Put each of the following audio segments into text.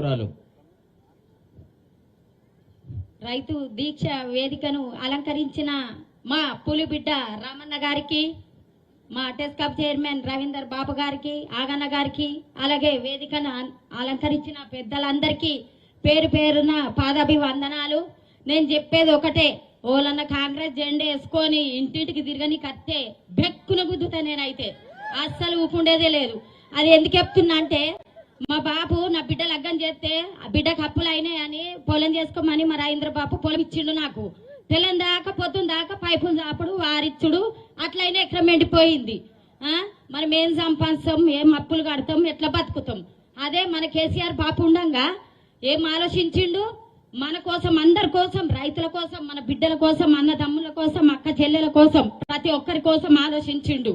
ధన్యవాదాలు రైతు దీక్ష వేదికను అలంకరించిన మా పులిబిడ్డ రామన్న గారికి మా టెస్కాప్ చైర్మన్ రవీందర్ బాబు గారికి ఆగన్న గారికి అలాగే వేదికను అలంకరించిన పెద్దలందరికీ పేరు పేరున పాదాభివందనాలు. నేను చెప్పేది ఒకటే ఓలన్న కాంగ్రెస్ జెండా వేసుకొని ఇంటింటికి తిరగని కత్తే బెక్కున గుద్దుతా నేనైతే. అస్సలు ఊకుండేదే లేదు. అది ఎందుకు చెప్తున్నా అంటే మా బాబు నా బిడ్డ లగ్గం చేస్తే ఆ బిడ్డకు అప్పులు అయినాయని పొలం చేసుకోమని మా రాజేంద్ర బాబు పొలం ఇచ్చిండు నాకు. తెల్లం దాకా పొద్దున్న దాకా పైపులు చాపుడు వారిచ్చుడు. అట్లయినా ఎక్కడ మెండిపోయింది ఆ? మనం ఏం సంపాదిస్తాం ఏం అప్పులు కడతాం ఎట్లా బతుకుతాం? అదే మన కేసీఆర్ బాపు ఉండంగా ఏం ఆలోచించిండు? మన కోసం అందరి కోసం రైతుల కోసం మన బిడ్డల కోసం అన్నదమ్ముల కోసం అక్క చెల్లెల కోసం ప్రతి ఒక్కరి కోసం ఆలోచించిండు.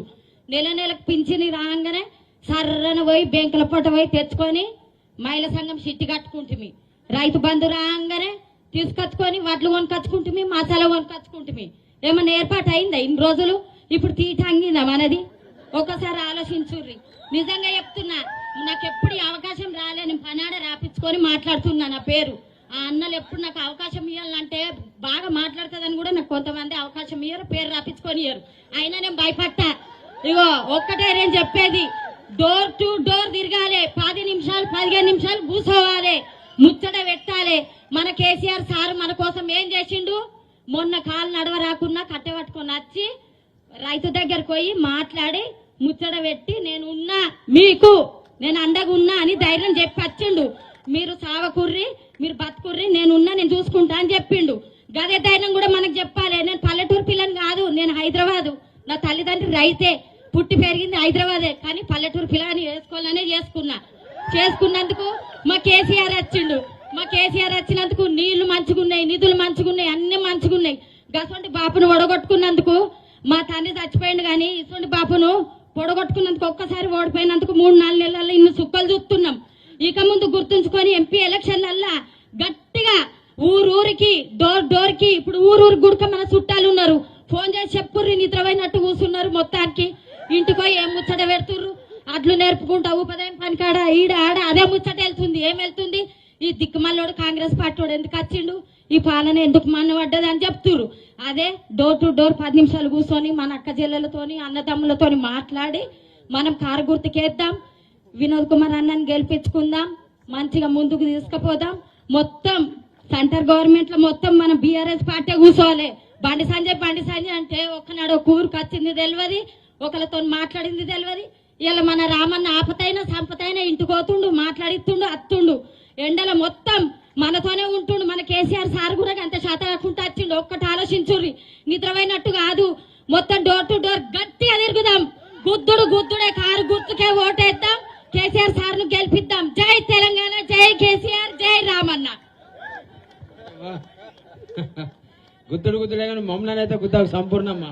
నెల నెలకు పింఛని రాగానే సర్రన పోయి బెంకుల పూట పోయి తెచ్చుకొని మహిళా సంఘం చిట్టి కట్టుకుంటుమి. రైతు బంధు రాగానే తీసుకొచ్చుకొని వడ్లు కొనుకొచ్చుకుంటుమి మసాలా కొనుకొచ్చుకుంటుమి. ఏమన్నా ఏర్పాటు అయిందా ఇన్ని రోజులు ఇప్పుడు తీట అంగిందా మనది? ఒకసారి ఆలోచించుర్రి. నిజంగా చెప్తున్నా నాకు ఎప్పుడు అవకాశం రాలేని నేను పనాడ రాపించుకొని మాట్లాడుతున్నా నా పేరు. ఆ అన్నలు ఎప్పుడు నాకు అవకాశం ఇవ్వాలంటే బాగా మాట్లాడుతుందని కూడా నాకు కొంతమంది అవకాశం ఇయ్యరు పేరు రాపించుకొని ఇయ్యరు. అయినా నేను భయపడ్డా. ఇగో ఒక్కటే నేను చెప్పేది డోర్ టు డోర్ తిరగాలి. పది నిమిషాలు పదిహేను నిమిషాలు కూసోవాలి ముచ్చట పెట్టాలి. మన కేసీఆర్ సార్ మన కోసం ఏం చేసిండు? మొన్న కాలు నడవ రాకున్నా కట్టె వచ్చి రైతు దగ్గరకు పోయి మాట్లాడి ముచ్చట పెట్టి నేను ఉన్నా మీకు నేను అండగా ఉన్నా అని ధైర్యం చెప్పి వచ్చిండు. మీరు సావకుర్రి మీరు బతుకుర్రి నేను ఉన్నా నేను చూసుకుంటా అని చెప్పిండు. గదే ధైర్యం కూడా మనకు చెప్పాలి. నేను పల్లెటూరు పిల్లని కాదు నేను హైదరాబాదు. నా తల్లిదండ్రి రైతే. పుట్టి పెరిగింది హైదరాబాదే కానీ పల్లెటూరు పిల్లని వేసుకోవాలనే చేసుకున్నా. చేసుకున్నందుకు మా కేసీఆర్ వచ్చిండు. మా కేసీఆర్ వచ్చినందుకు నీళ్ళు మంచుకున్నాయి నిధులు మంచుకున్నాయి అన్ని మంచుకున్నాయి గసంటి బాపును ఒడగొట్టుకున్నందుకు మా తండ్రి చచ్చిపోయింది కానీ ఇటువంటి బాపును పొడగొట్టుకున్నందుకు ఒక్కసారి ఓడిపోయినందుకు మూడు నాలుగు నెలల్లో ఇన్ని సుక్కలు చూస్తున్నాం. ఇక ముందు గుర్తుంచుకొని ఎంపీ ఎలక్షన్లల్లా గట్టిగా ఊరూరికి డోర్ డోర్కి ఇప్పుడు ఊరూరు గుడక మన చుట్టాలు ఉన్నారు. ఫోన్ చేసి చెప్పుర్రి నిద్రపోయినట్టు కూర్చున్నారు మొత్తానికి. ఇంటికో ఏం ముచ్చట పెడుతుర్రు? అడ్లు నేర్పుకుంటా ఉపాధ్యాయం పనికాడ? ఈడ ఆడ అదే ముచ్చట వెళ్తుంది. ఏం వెళ్తుంది? ఈ దిక్కుమల్లోడు కాంగ్రెస్ పార్టీ వాడు ఎందుకు వచ్చిండు? ఈ పాలన ఎందుకు మన పడ్డది అని చెప్తుర్రు. అదే డోర్ టు డోర్ పది నిమిషాలు కూర్చొని మన అక్క చెల్లెలతోని అన్నదమ్ములతోని మాట్లాడి మనం కారు గుర్తుకేద్దాం. వినోద్ కుమార్ అన్నని గెలిపించుకుందాం. మంచిగా ముందుకు తీసుకుపోదాం. మొత్తం సెంటర్ గవర్నమెంట్లో మొత్తం మనం బీఆర్ఎస్ పార్టీ కూర్చోవాలి. బండి సంజయ్ బండి సంజయ్ అంటే ఒక్కనాడు ఒక ఊరికి వచ్చింది తెలియదు ఒకరితో మాట్లాడింది తెలియదు ఇలా మన రామన్న ఆపతైనా సంపతైనా ఇంటికి పోతుండు మాట్లాడిస్తుండు అత్తుండు. ఎండల మొత్తం మనతోనే ఉంటుండు. మన కేసీఆర్ సార్ కూడా అంత శాత కాకుండా వచ్చిండు ఒక్కటి ఆలోచించుర్రి. నిద్రపోయినట్టు కాదు. మొత్తం డోర్ టు డోర్ గట్టిగా తిరుగుదాం. గుద్దుడు గుద్దుడే కారు గుర్తుకే ఓటేద్దాం. కేసీఆర్ సార్ను గెలిపిద్దాం. జై తెలంగాణ జై కేసీఆర్ జై రామన్న. గుద్దుడు గుద్దుడే కానీ మమ్మల్ని అయితే గుద్దాకు సంపూర్ణమ్మా